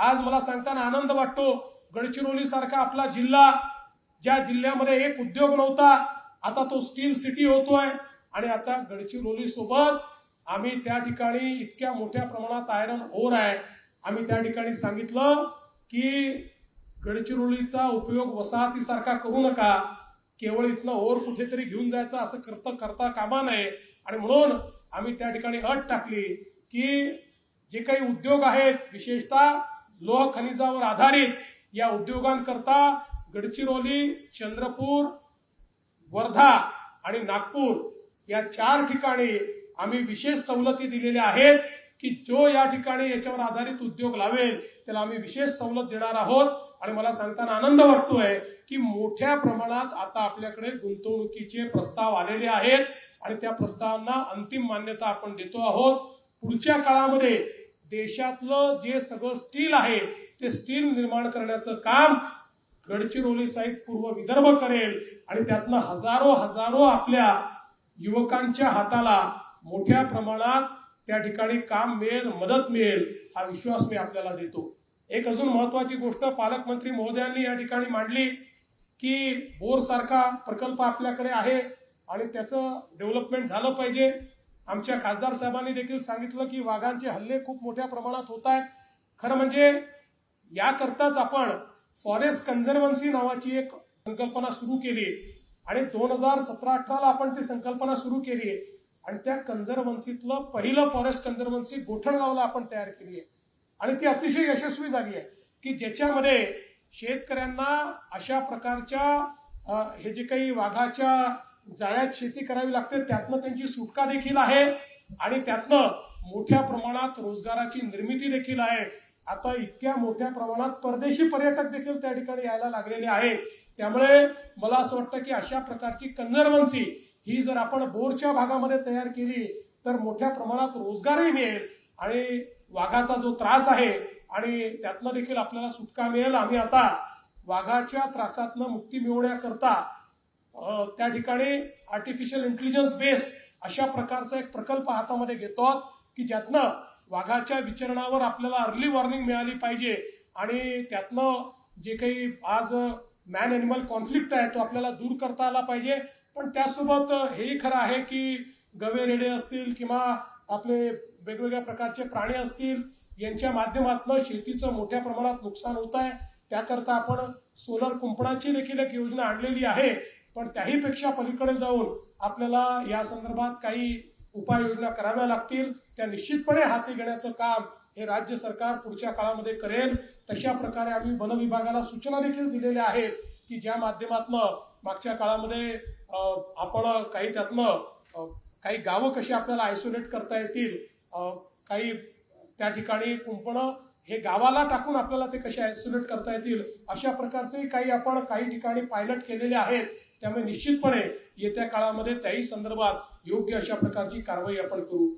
आज मला सांगताना आनंद वाटतो. गडचिरोली सारखा आपला जिल्हा ज्या जिल्ह्यामध्ये एक उद्योग नव्हता आता तो स्टील सिटी होतोय. आणि आता गडचिरोली सोबत आम्ही त्या ठिकाणी इतक्या मोठ्या प्रमाणात आयरन ओर आहे. आम्ही त्या ठिकाणी सांगितलं की गडचिरोलीचा उपयोग वसाहतीसारखा करू नका. केवळ इथनं ओर कुठेतरी घेऊन जायचं असं करता करता कामा नये. आणि म्हणून आम्ही त्या ठिकाणी अट टाकली की जे काही उद्योग आहेत विशेषतः लोह खनिजावर आधारित या उद्योगांकरता गडचिरोली चंद्रपूर वर्धा आणि नागपूर या चार ठिकाणी आम्ही विशेष सवलती दिलेल्या आहेत की जो या ठिकाणी याच्यावर आधारित उद्योग लावेल त्याला आम्ही विशेष सवलत देणार आहोत. आणि मला सांगताना आनंद वाटतोय की मोठ्या प्रमाणात आता आपल्याकडे गुंतवणुकीचे प्रस्ताव आलेले आहेत. आणि त्या प्रस्तावांना अंतिम मान्यता आपण देतो आहोत. पुढच्या काळामध्ये देशातलं जे सगळं स्टील आहे ते स्टील निर्माण करण्याचं काम गडचिरोली साहेब पूर्व विदर्भ करेल आणि त्यातनं हजारो हजारो आपल्या युवकांच्या हाताला मोठ्या प्रमाणात त्या ठिकाणी काम मिळेल मदत मिळेल हा विश्वास मी आपल्याला देतो. एक अजून महत्वाची गोष्ट पालकमंत्री महोदयांनी या ठिकाणी मांडली की बोर सारखा प्रकल्प आपल्याकडे आहे आणि त्याचं डेव्हलपमेंट झालं पाहिजे. आमच्या खासदार साहेबांनी देखील सांगितलं की वाघांचे हल्ले खूप मोठ्या प्रमाणात होत आहेत. खरं म्हणजे याकरताच आपण फॉरेस्ट कन्झर्वन्सी नावाची एक संकल्पना सुरू केली. आणि दोन हजार सतरा अठराला आपण ती संकल्पना सुरू केली. आहे आणि त्या कन्झर्वन्सीतलं पहिलं फॉरेस्ट कन्झर्वन्सी गोठणगावला आपण तयार केली आहे. आणि ती अतिशय यशस्वी झाली आहे की ज्याच्यामध्ये शेतकऱ्यांना अशा प्रकारच्या हे जे काही वाघाच्या जाळ्यात शेती करावी लागते त्यातनं त्यांची सुटका देखील आहे आणि त्यातनं मोठ्या प्रमाणात रोजगाराची निर्मिती देखील आहे. आता इतक्या मोठ्या प्रमाणात परदेशी पर्यटक देखील त्या ठिकाणी यायला लागलेले आहे. त्यामुळे मला असं वाटतं की अशा प्रकारची कन्झर्वन्सी ही जर आपण बोरच्या भागामध्ये तयार केली तर मोठ्या प्रमाणात रोजगारही मिळेल आणि वाघाचा जो त्रास आहे आणि त्यातनं देखील आपल्याला सुटका मिळेल. आम्ही आता वाघाच्या त्रासातनं मुक्ती मिळवण्याकरता त्या ठिकाणी आर्टिफिशियल इंटेलिजन्स बेस्ड अशा प्रकारचा एक प्रकल्प हातामध्ये घेतो आहोत की ज्यातनं वाघाच्या विचरणावर आपल्याला अर्ली वॉर्निंग मिळाली पाहिजे आणि त्यातनं जे काही आज मॅन एनिमल कॉन्फ्लिक्ट आहे तो आपल्याला दूर करता आला पाहिजे. पण त्यासोबत हेही खरं आहे की गवे रेडे असतील किंवा आपले वेगवेगळ्या प्रकारचे प्राणी असतील यांच्या माध्यमातून शेतीचं मोठ्या प्रमाणात नुकसान होत आहे. त्याकरता आपण सोलर कुंपणाची देखील एक योजना आणलेली आहे. पण त्याहीपेक्षा पलीकडे जाऊन आपल्याला या संदर्भात काही उपाययोजना कराव्या लागतील त्या निश्चितपणे हाती घेण्याचं काम हे राज्य सरकार पुढच्या काळामध्ये करेल. तशा प्रकारे आम्ही वन विभागाला सूचना देखील दिलेल्या आहेत की ज्या माध्यमातनं मागच्या काळामध्ये आपण काही त्यातनं काही गावं कशी आपल्याला आयसोलेट करता येतील काही त्या ठिकाणी कुंपणं हे गावाला टाकून आपल्याला ते कसे आयसोलेट करता येतील अशा प्रकारचे काही आपण काही ठिकाणी पायलट केलेले आहेत. त्यामुळे निश्चितपणे येत्या काळामध्ये त्याही संदर्भात योग्य अशा प्रकारची कारवाई आपण करू.